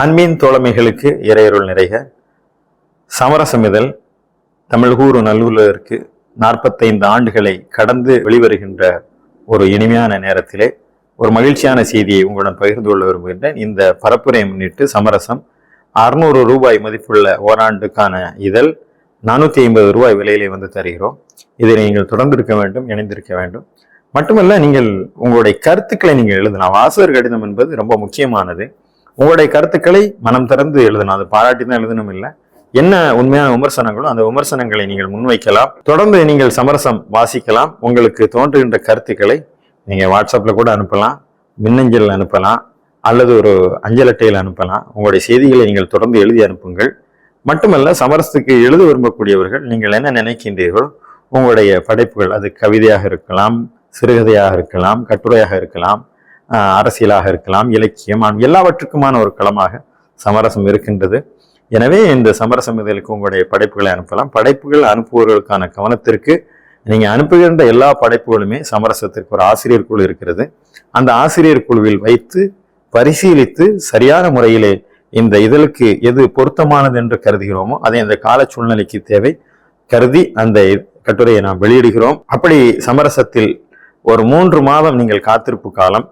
அன்பின் தோழமைகளுக்கு இறையருள் நிறைக. சமரசமிதழ் தமிழ்கூறு நல்லூரிற்கு நாற்பத்தைந்து ஆண்டுகளை கடந்து வெளிவருகின்ற ஒரு இனிமையான நேரத்திலே ஒரு மகிழ்ச்சியான செய்தியை உங்களுடன் பகிர்ந்து கொள்ள விரும்புகின்றேன். இந்த பரப்புரையை முன்னிட்டு சமரசம் அறுநூறு ரூபாய் மதிப்புள்ள ஓராண்டுக்கான இதழ் நானூற்றி ஐம்பது ரூபாய் விலையிலே வந்து தருகிறோம். இதை நீங்கள் தொடர்ந்திருக்க வேண்டும் இணைந்திருக்க வேண்டும். மட்டுமல்ல நீங்கள் உங்களுடைய கருத்துக்களை நீங்கள் எழுதலாம். வாசகர் கடிதம் என்பது ரொம்ப முக்கியமானது. உங்களுடைய கருத்துக்களை மனம் திறந்து எழுதணும். அது பாராட்டி தான் எழுதணும் இல்லை. என்ன உண்மையான விமர்சனங்களோ அந்த விமர்சனங்களை நீங்கள் முன்வைக்கலாம். தொடர்ந்து நீங்கள் சமரசம் வாசிக்கலாம். உங்களுக்கு தோன்றுகின்ற கருத்துக்களை நீங்கள் வாட்ஸ்அப்பில் கூட அனுப்பலாம். மின்னஞ்சலில் அனுப்பலாம். அல்லது ஒரு அஞ்சல் அட்டையில் அனுப்பலாம். உங்களுடைய செய்திகளை நீங்கள் தொடர்ந்து எழுதி அனுப்புங்கள். மட்டுமல்ல சமரசத்துக்கு எழுத விரும்பக்கூடியவர்கள் நீங்கள் என்ன நினைக்கின்றீர்களோ உங்களுடைய படைப்புகள் அது கவிதையாக இருக்கலாம் சிறுகதையாக இருக்கலாம் கட்டுரையாக இருக்கலாம் அரசியலாக இருக்கலாம் இலக்கியம் ஆம், எல்லாவற்றுக்குமான ஒரு களமாக சமரசம் இருக்கின்றது. எனவே இந்த சமரசம் இதழுக்கு உங்களுடைய படைப்புகளை அனுப்பலாம். படைப்புகள் அனுப்புவர்களுக்கான கவனத்திற்கு நீங்கள் அனுப்புகின்ற எல்லா படைப்புகளுமே சமரசத்திற்கு ஒரு ஆசிரியர் குழு இருக்கிறது. அந்த ஆசிரியர் குழுவில் வைத்து பரிசீலித்து சரியான முறையிலே இந்த இதழுக்கு எது பொருத்தமானது என்று கருதுகிறோமோ அதை அந்த கால சூழ்நிலைக்கு தேவை கருதி அந்த கட்டுரையை நாம் வெளியிடுகிறோம். அப்படி சமரசத்தில் ஒரு மூன்று மாதம் நீங்கள் காத்திருப்பு காலம்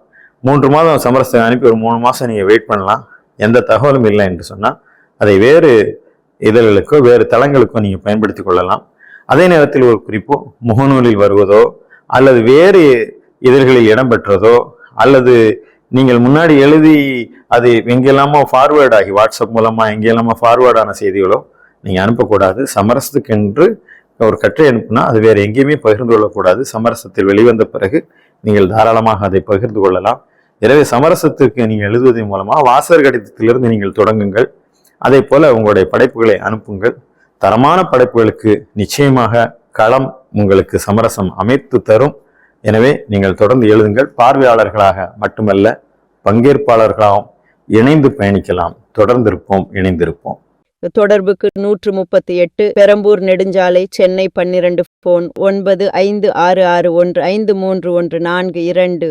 மூன்று மாதம் சமரசத்தை அனுப்பி ஒரு மூணு மாதம் நீங்கள் வெயிட் பண்ணலாம். எந்த தகவலும் இல்லை என்று சொன்னால் அதை வேறு இதழ்களுக்கோ வேறு தளங்களுக்கோ நீங்கள் பயன்படுத்திக் கொள்ளலாம். அதே நேரத்தில் ஒரு குறிப்பு முகநூலில் வருவதோ அல்லது வேறு இதழ்களில் இடம்பெற்றதோ அல்லது நீங்கள் முன்னாடி எழுதி அது எங்கெல்லாமோ ஃபார்வேர்ட் ஆகி வாட்ஸ்அப் மூலமாக எங்கெல்லாமோ ஃபார்வேர்டான செய்திகளோ நீங்கள் அனுப்பக்கூடாது. சமரசத்துக்கென்று ஒரு கற்றை அனுப்புனா அது வேறு எங்கேயுமே பகிர்ந்து கொள்ளக்கூடாது. சமரசத்தில் வெளிவந்த பிறகு நீங்கள் தாராளமாக அதை பகிர்ந்து கொள்ளலாம். எனவே சமரசத்திற்கு நீங்கள் எழுதுவதன் மூலமாக வாசகர் கடிதத்திலிருந்து நீங்கள் தொடங்குங்கள். அதே போல உங்களுடைய படைப்புகளை அனுப்புங்கள். தரமான படைப்புகளுக்கு நிச்சயமாக களம் உங்களுக்கு சமரசம் அமைத்து தரும். எனவே நீங்கள் தொடர்ந்து எழுதுங்கள். பார்வையாளர்களாக மட்டுமல்ல பங்கேற்பாளர்களாகவும் இணைந்து பயணிக்கலாம். தொடர்ந்திருப்போம் இணைந்திருப்போம். தொடர்புக்கு நூற்று முப்பத்தி எட்டு பெரம்பூர் நெடுஞ்சாலை சென்னை பன்னிரண்டு போன் ஒன்பது ஐந்து ஆறு ஆறு ஒன்று ஐந்து மூன்று ஒன்று நான்கு இரண்டு.